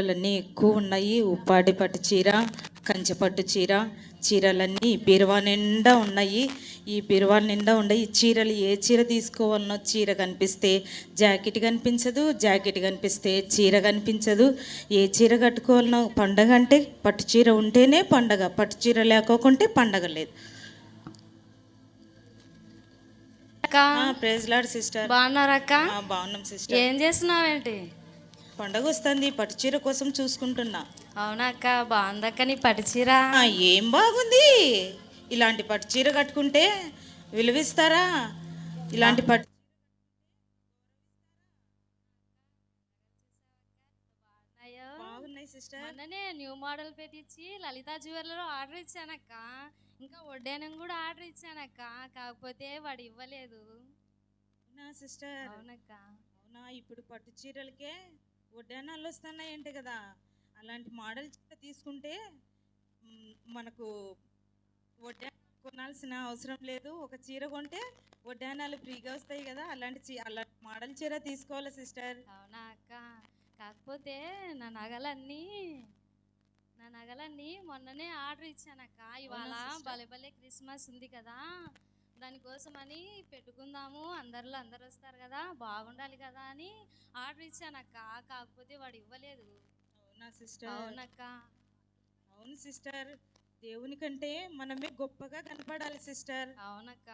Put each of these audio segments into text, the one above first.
చీరలన్నీ ఎక్కువ ఉన్నాయి. ఉప్పాడి పట్టు చీర కంచె పట్టు చీర చీరలన్నీ బీరువా నిండా ఉన్నాయి. ఈ బీరువా నిండా ఉన్నాయి ఈ చీరలు ఏ చీర తీసుకోవాలనో చీర కనిపిస్తే జాకెట్ కనిపించదు జాకెట్ కనిపిస్తే చీర కనిపించదు. ఏ చీర కట్టుకోవాలనో పండగ అంటే పట్టు చీర ఉంటేనే పండగ పట్టు చీర లేకోకుంటే పండగ లేదు. అక్క. Praise lord sister. బాగున్నారా బాగున్నాం సిస్టర్. ఏం చేస్తున్నావేంటి? పండగ వస్తుంది పట్టు చీర కోసం చూసుకుంటున్నా. అవునా అక్క? బాగుందక్క నీ పట్టు చీర. ఆ, ఏం బాగుంది? ఇలాంటి పట్టు చీర కట్టుకుంటే విలువిస్తారా? ఇలాంటి పట్టు అయ్యో బాగున్నాయి సిస్టర్? మొన్ననే న్యూ మోడల్ పెట్టించి లలితా జ్యువెలర్ ఆర్డర్ ఇచ్చానక్క. ఇంకా వడ్డానం కూడా ఆర్డర్ ఇచ్చానక్క. కాకపోతే వాడు ఇవ్వలేదు. సిస్టర్? అవునక్క. అవునా ఇప్పుడు పట్టు చీరలకే వడ్డానాలు వస్తున్నాయంటే కదా అలాంటి మోడల్ చీర తీసుకుంటే మనకు వడ్డా కొనాల్సిన అవసరం లేదు. ఒక చీర కొంటే వడ్డానాలు ఫ్రీగా వస్తాయి కదా అలాంటి చీ అలాంటి మోడల్ చీర తీసుకోవాలి సిస్టర్? అవునా అక్క. కాకపోతే నా నగలన్నీ నా నగలన్నీ మొన్ననే ఆర్డర్ ఇచ్చానక్క. ఇవాళ? భలే భలే క్రిస్మస్ ఉంది కదా దానికోసమని పెట్టుకుందాము. అందరిలో అందరు వస్తారు కదా బాగుండాలి కదా అని ఆర్డర్ ఇచ్చానక్క. కాకపోతే వాడు ఇవ్వలేదు. అవునా సిస్టర్? అవునక్క. అవును సిస్టర్. దేవుని కంటే మనమే గొప్పగా కనపడాలి సిస్టర్. అవునక్క.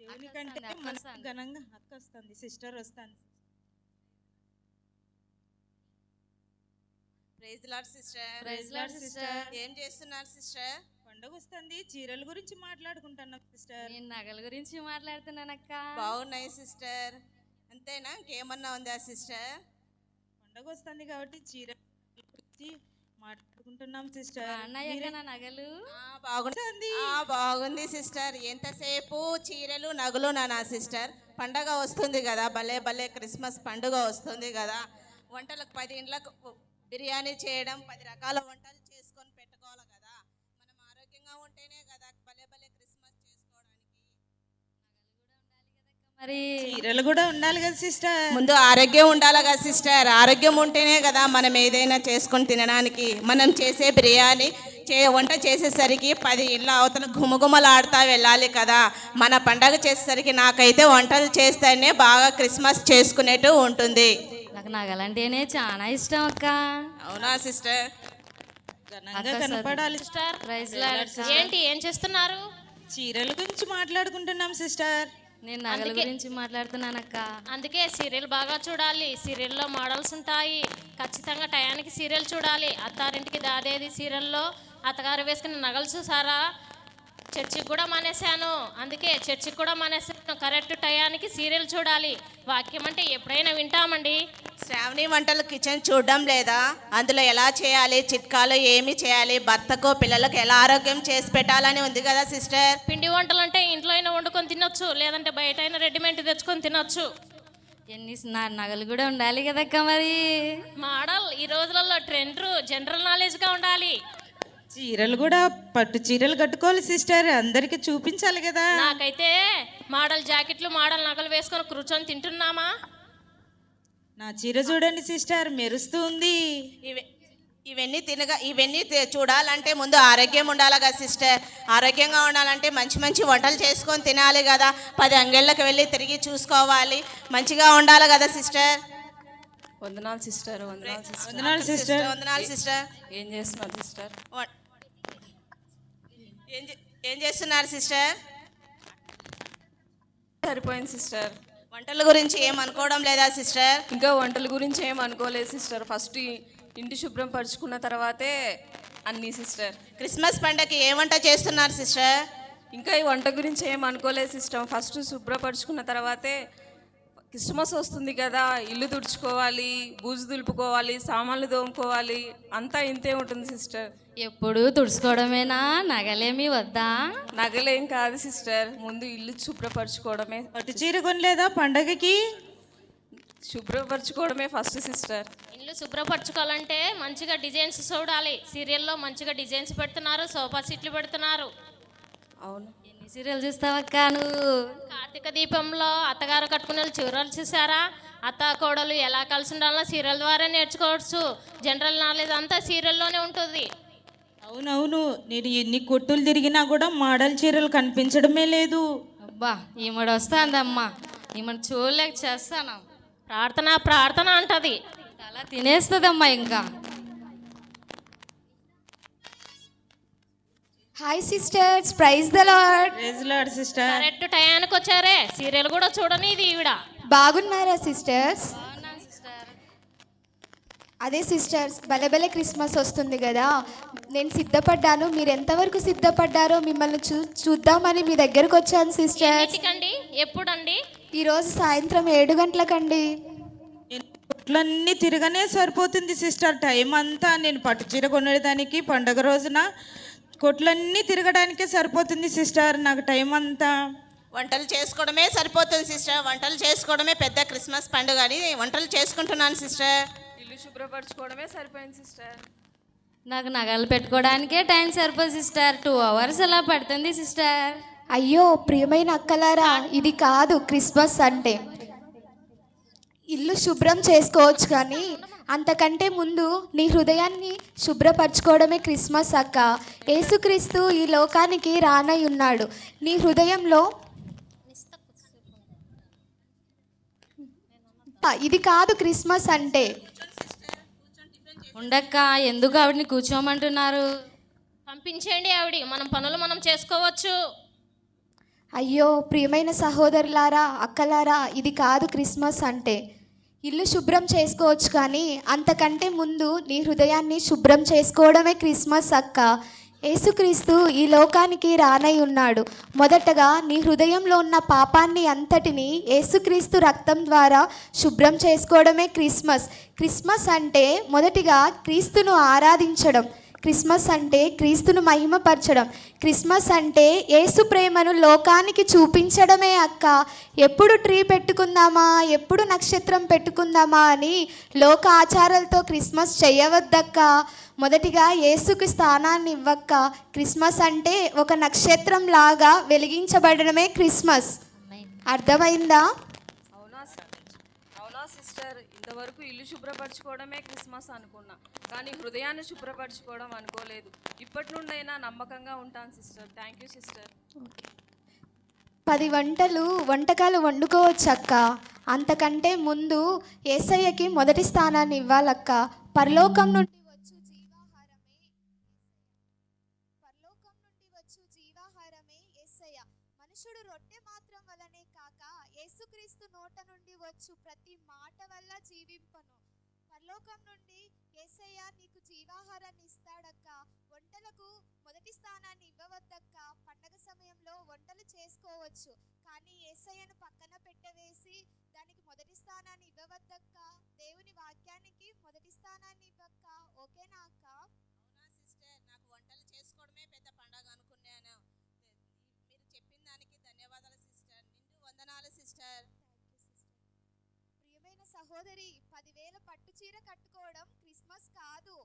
దేవుని అక్క కంటే అక్క వస్తుంది. ఘనంగా హక్కు వస్తుంది. సిస్టర్ వస్తుంది. Praise lord sister. Praise sister. Sister. ఏం చేస్తున్నారు సిస్టర్? పండగ వస్తుంది చీరల గురించి మాట్లాడుకుంటున్నాం సిస్టర్. నేను నగల గురించి మాట్లాడుతున్నానక్క. బాగున్నాయి సిస్టర్. అంతేనా? ఇంకేమన్నా ఉందా సిస్టర్? పండగ వస్తుంది కాబట్టి చీర గురించి మాట్లాడుకుంటున్నాం సిస్టర్. అన్నయ్య నా నగలు? బాగుంది. ఆ, బాగుంది సిస్టర్. ఎంతసేపు చీరలు నగులు నా నా సిస్టర్? పండగ వస్తుంది కదా భలే భలే క్రిస్మస్ పండుగ వస్తుంది కదా. వంటలకు పది ఇండ్లకు బిర్యానీ చేయడం పది రకాల వంటలు ఉంటేనే కదా భలే భలే క్రిస్మస్ చేసుకోవడానికి. మరి చీరలు కూడా ఉండాలి కదా సిస్టర్. ముందు ఆరోగ్యం ఉండాలి కదా సిస్టర్. ఆరోగ్యం ఉంటేనే కదా మనం ఏదైనా చేసుకొని తినడానికి. మనం చేసే బిర్యానీ చే వంట చేసేసరికి పది ఇళ్ళ అవతల గుమగుమలాడుతా వెళ్ళాలి కదా. మన పండగ చేసేసరికి నాకైతే వంటలు చేస్తేనే బాగా క్రిస్మస్ చేసుకునేట్టు ఉంటుంది. నాకు నగలంటేనే చాలా ఇష్టం అక్క. అవునా సిస్టర్? ఘనంగా కనపడాలి ప్రైజ్ లార్డ్ ఏంటి ఏం చేస్తున్నారు? చీరల గురించి మాట్లాడుకుంటున్నాం సిస్టర్. నేను నగల గురించి మాట్లాడుతున్నానక్క అందుకే సీరియల్ బాగా చూడాలి. సీరియల్లో మోడల్స్ ఉంటాయి. ఖచ్చితంగా టయానికి సీరియల్ చూడాలి. అత్తారింటికి దాదేది సీరియల్లో. అత్తగారు వేసుకున్న నగలు చూసారా? చర్చికి కూడా మానేశాను. అందుకే చర్చికి కూడా మానేశాను కరెక్ట్ టయానికి సీరియల్ చూడాలి. వాక్యం అంటే ఎప్పుడైనా వింటామండి. శ్రావణి వంటలు కిచెన్ చూడడం లేదా? అందులో ఎలా చేయాలి? చిట్కాలు ఏమి చేయాలి? భర్తకు పిల్లలకు ఎలా ఆరోగ్యం చేసి పెట్టాలని ఉంది కదా సిస్టర్? పిండి వంటలు అంటే ఇంట్లో అయినా వండుకొని తినొచ్చు లేదంటే బయట అయినా రెడీమేడ్ తెచ్చుకొని తినొచ్చు. ఎన్ని నా నగలు కూడా ఉండాలి కదక్క మరి. మోడల్ ఈ రోజులలో ట్రెండ్ జనరల్ నాలెడ్జ్గా ఉండాలి. చీరలు కూడా పట్టు చీరలు కట్టుకోవాలి సిస్టర్. అందరికి చూపించాలి కదా. నాకైతే మోడల్ జాకెట్లు మోడల్ నగలు వేసుకొని కూర్చొని తింటున్నామా? నా చీర చూడండి సిస్టర్. మెరుస్తూ ఉంది. ఇవి ఇవన్నీ తినగా ఇవన్నీ చూడాలంటే ముందు ఆరోగ్యం ఉండాలి కదా సిస్టర్. ఆరోగ్యంగా ఉండాలంటే మంచి మంచి వంటలు చేసుకొని తినాలి కదా. పది అంగళ్ళకి వెళ్ళి తిరిగి చూసుకోవాలి. మంచిగా ఉండాలి కదా సిస్టర్. వందనాలు సిస్టర్. వందనాలు సిస్టర్ వందనాలు సిస్టర్. వందనాలు సిస్టర్. ఏం చేస్తున్నారు సిస్టర్? ఏం ఏం చేస్తున్నారు సిస్టర్? సరిపోయింది సిస్టర్. వంటల గురించి ఏం అనుకోవడం లేదా సిస్టర్? ఇంకా వంటల గురించి ఏం అనుకోలేదు సిస్టర్. ఫస్ట్ ఇంటి శుభ్రం పరుచుకున్న తర్వాతే అన్నీ సిస్టర్. క్రిస్మస్ పండగకి ఏ వంట చేస్తున్నారు సిస్టర్? ఇంకా ఈ వంట గురించి ఏం అనుకోలేదు సిస్టర్. ఫస్ట్ శుభ్రపరుచుకున్న తర్వాతే క్రిస్మస్ వస్తుంది కదా ఇల్లు తుడుచుకోవాలి బూజు దులుపుకోవాలి సామాన్లు తోముకోవాలి అంతా ఇంతే ఉంటుంది సిస్టర్. ఎప్పుడు తుడుచుకోవడమేనా? నగలేమి వద్దా? నగలేం కాదు సిస్టర్ ముందు ఇల్లు శుభ్రపరచుకోవడమే. పట్టు చీర కొనలేదా పండగకి? శుభ్రపరచుకోవడమే ఫస్ట్ సిస్టర్. ఇల్లు శుభ్రపరచుకోవాలంటే మంచిగా డిజైన్స్ చూడాలి. సీరియల్లో మంచిగా డిజైన్స్ పెడుతున్నారు సోఫా సెట్లు పెడుతున్నారు. అవును. ఎన్ని సీరియల్ చూస్తావక్క నువ్వు? కార్తీక దీపంలో అత్తగారు కట్టుకునే చీరలు చూసారా అత్త కోడలు ఎలా కలిసి ఉండాలో సీరియల్ ద్వారా నేర్చుకోవచ్చు. జనరల్ నాలెడ్జ్ అంతా సీరియల్లోనే ఉంటుంది. అవునవును. నేను ఎన్ని కొట్టులు తిరిగినా కూడా మోడల్ చీరలు కనిపించడమే లేదు. అబ్బా ఈమెడు వస్తుందమ్మా ఈమెను చూడలేక చేస్తాను. ప్రార్థన ప్రార్థన అంటది. అలా తినేస్తుందమ్మా ఇంకా. Hi sisters praise the lord praise lord sister correct టయానికి వచ్చారే సీరియల్ కూడా చూడని ఇది ఈవిడ బాగున్నారా సిస్టర్స్ అదే సిస్టర్స్ భలే క్రిస్మస్ వస్తుంది కదా నేను సిద్ధపడ్డాను మీరు ఎంతవరకు సిద్ధపడ్డారో మిమ్మల్ని చూ చూద్దామని మీ దగ్గరకు వచ్చాను సిస్టర్స్ ఎన్నిటికండి ఎప్పుడండి ఈరోజు సాయంత్రం ఏడు గంటలకండి నేను కొట్లన్నీ తిరగనే సరిపోతుంది సిస్టర్ టైం అంతా నేను పట్టు చీర కొనేదానికి పండగ రోజున కొట్లన్నీ తిరగడానికే సరిపోతుంది సిస్టర్. నాకు టైం అంతా. వంటలు చేసుకోవడమే సరిపోతుంది సిస్టర్. వంటలు చేసుకోవడమే పెద్ద క్రిస్మస్ పండుగ అని వంటలు చేసుకుంటున్నాను సిస్టర్. ఇల్లు శుభ్రపరచుకోవడమే సరిపోయింది సిస్టర్. నాకు నగలు పెట్టుకోవడానికే టైం సరిపోదు సిస్టర్. టూ అవర్స్ అలా పడుతుంది సిస్టర్. అయ్యో ప్రియమైన అక్కలారా ఇది కాదు క్రిస్మస్ అంటే. ఇల్లు శుభ్రం చేసుకోవచ్చు కానీ అంతకంటే ముందు నీ హృదయాన్ని శుభ్రపరచుకోవడమే క్రిస్మస్ అక్క. యేసుక్రీస్తు ఈ లోకానికి రానై ఉన్నాడు. నీ హృదయంలో ఇది కాదు క్రిస్మస్ అంటే. ఉండక్క ఎందుకు ఆవిడని కూర్చోమంటున్నారు? పంపించేయండి ఆవిడ మనం పనులు మనం చేసుకోవచ్చు. అయ్యో ప్రియమైన సహోదరులారా అక్కలారా ఇది కాదు క్రిస్మస్ అంటే. ఇల్లు శుభ్రం చేసుకోవచ్చు కానీ అంతకంటే ముందు నీ హృదయాన్ని శుభ్రం చేసుకోవడమే క్రిస్మస్ అక్క. యేసుక్రీస్తు ఈ లోకానికి రానై ఉన్నాడు. మొదటగా నీ హృదయంలో ఉన్న పాపాన్ని అంతటిని యేసుక్రీస్తు రక్తం ద్వారా శుభ్రం చేసుకోవడమే క్రిస్మస్. క్రిస్మస్ అంటే మొదటిగా క్రీస్తును ఆరాధించడం. క్రిస్మస్ అంటే క్రీస్తును మహిమపరచడం. క్రిస్మస్ అంటే యేసు ప్రేమను లోకానికి చూపించడమే అక్క. ఎప్పుడు ట్రీ పెట్టుకుందామా? ఎప్పుడు నక్షత్రం పెట్టుకుందామా అని లోక ఆచారాలతో క్రిస్మస్ చేయవద్దక్క. మొదటిగా యేసుకి స్థానాన్ని ఇవ్వక్క. క్రిస్మస్ అంటే ఒక నక్షత్రం లాగా వెలిగించబడడమే క్రిస్మస్. అర్థమైందా అవునా సిస్టర్ అవునా వరకు ఇల్లు శుభ్రపరచుకోవడమే క్రిస్మస్ అనుకున్నా. కానీ హృదయాన్ని శుభ్రపరచుకోవడం అనుకోలేదు. ఇప్పటి నుండైనా నమ్మకంగా ఉంటాను సిస్టర్. Thank you sister. పది వంటలు వంటకాలు వండుకోవచ్చక్క అంతకంటే ముందు ఏసయ్యకి మొదటి స్థానాన్ని ఇవ్వాలక్క. పరలోకం నుండి మనుషుడు మాత్రం వలనే కాక యేసుక్రీస్తు నోట నుండి వచ్చు ప్రతి మాట వల్ల జీవింపను. పరలోకం నుండి ఏసయ్య నీకు జీవాహారాన్ని ఇస్తాడక్క. వంటలకు మొదటి స్థానాన్ని ఇవ్వవద్దక్క. పండగ సమయంలో వంటలు చేసుకోవచ్చు. కానీ ఏసయ్యను పక్కన పెట్టవేసి దానికి మొదటి స్థానాన్ని ఇవ్వవద్దక్క. దేవుని వాక్యానికి మొదటి స్థానాన్ని ఇవ్వక్క. వందనాలు సిస్టర్. ప్రియమైన సహోదరి పదివేల పట్టు చీర కట్టుకోవడం క్రిస్మస్ కాదు.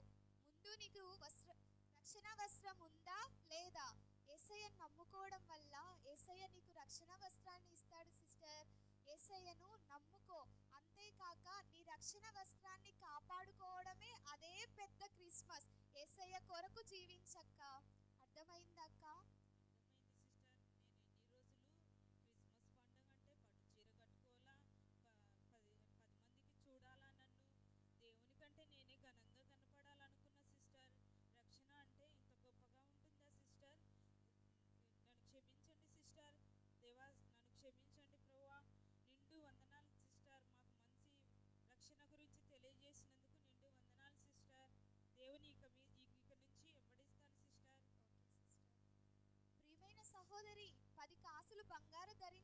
ముందు నీకు వస్త్ర రక్షణ వస్త్రం ఉందా లేదా? ఏసయ్యను నమ్ముకోవడం వల్ల ఏసయ్య నీకు రక్షణ వస్త్రాన్ని ఇస్తాడు సిస్టర్. ఏసయ్యను నమ్ముకో. అంతేకాక నీ రక్షణ వస్త్రాన్ని కాపాడుకోవడమే అదే పెద్ద క్రిస్మస్. ఏసయ్య కొరకు జీవించక్క. అర్థమైందక్క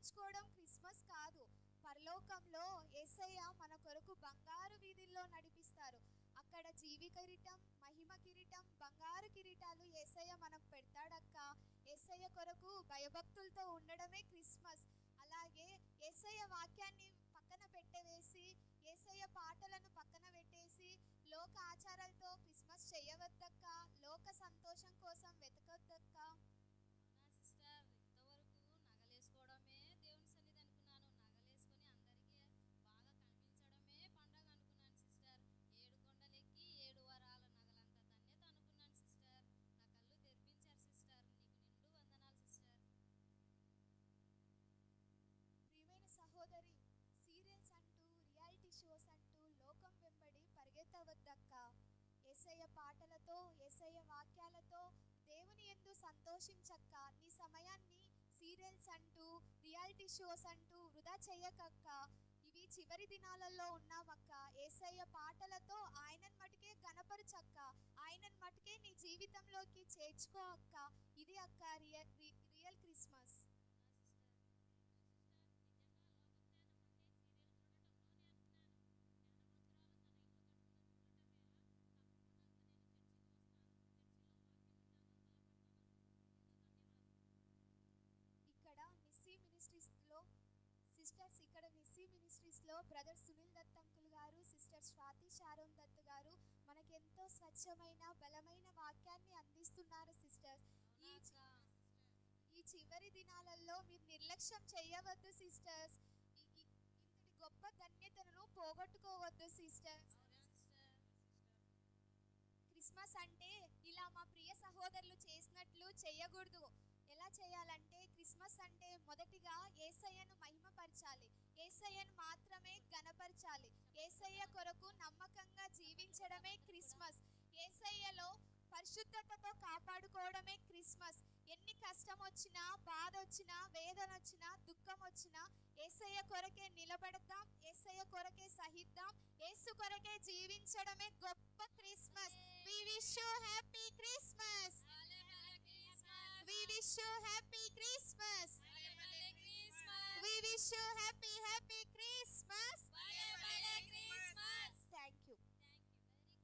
బంగారు క్రిస్మస్ కాదు. పరలోకంలో యేసయ్య మన కొరకు బంగారు వీధుల్లో నడిపిస్తారు. అక్కడ జీవి కిరీటం మహిమ కిరీటం బంగారు కిరీటాలు యేసయ్య మనకు పెడతాడక్క. యేసయ్య కొరకు భయభక్తులతో ఉండడమే క్రిస్మస్. అలాగే యేసయ్య వాక్యాన్ని పక్కన పెట్టవేసి యేసయ్య పాటలను పక్కన పెట్టేసి లోక ఆచారాలు షోస్ అంటూ లోకం వెంబడి పరిగెత్తవద్దక్క. ఏసయ్య పాటలతో ఏసయ్య వాక్యాలతో దేవుని ఎందు సంతోషించక్క. నీ సమయాన్ని సీరియల్స్ అంటూ రియాలిటీ షోస్ అంటూ వృధా చేయకక్క. ఇవి చివరి దినాలలో ఉన్నామక్క ఏసయ్య పాటలతో ఆయనను మటుకే గనపరచక్క ఆయనను మటుకే నీ జీవితంలోకి చేర్చుకో అక్క. ఇది అక్క రియల్ రియల్ క్రిస్మస్. మినిస్ట్రీస్లో బ్రదర్ సునీల్ దత్ అంకుల్ గారు సిస్టర్ స్వాతి శారోన్ దత్ గారు మనకెంతో స్వచ్ఛమైన బలమైన వాక్యాన్ని అందిస్తున్నారు సిస్టర్స్ ఈ ఈ చివరి దినాలలో మీరు నిర్లక్ష్యం చేయవద్దు సిస్టర్స్. ఇంతటి గొప్ప ధన్యతను పోగొట్టుకోవద్దు సిస్టర్స్. క్రిస్మస్ అంటే ఇలా మా ప్రియ సహోదరులు చేసినట్లు చేయకూడదు. ఎలా చేయాలంటే క్రిస్మస్ అంటే మొదటిగా ఏసయ్యను మహిమపరచాలి. ఏసయ్యను మాత్రమే గనపరచాలి ఏసయ్య కొరకు నమ్మకంగా జీవించడమే క్రిస్మస్. ఏసయ్యలో పరిశుద్ధతతో కాపాడుకోవడమే క్రిస్మస్. ఎన్ని కష్టం వచ్చినా బాధ వచ్చినా వేదన వచ్చినా దుఃఖం వచ్చినా ఏసయ్య కొరకే నిలబడతాం ఏసయ్య కొరకే సహిద్దాం ఏసు కొరకే జీవించడమే గొప్ప Christmas. We wish happy Christmas wish you happy Christmas. We wish you happy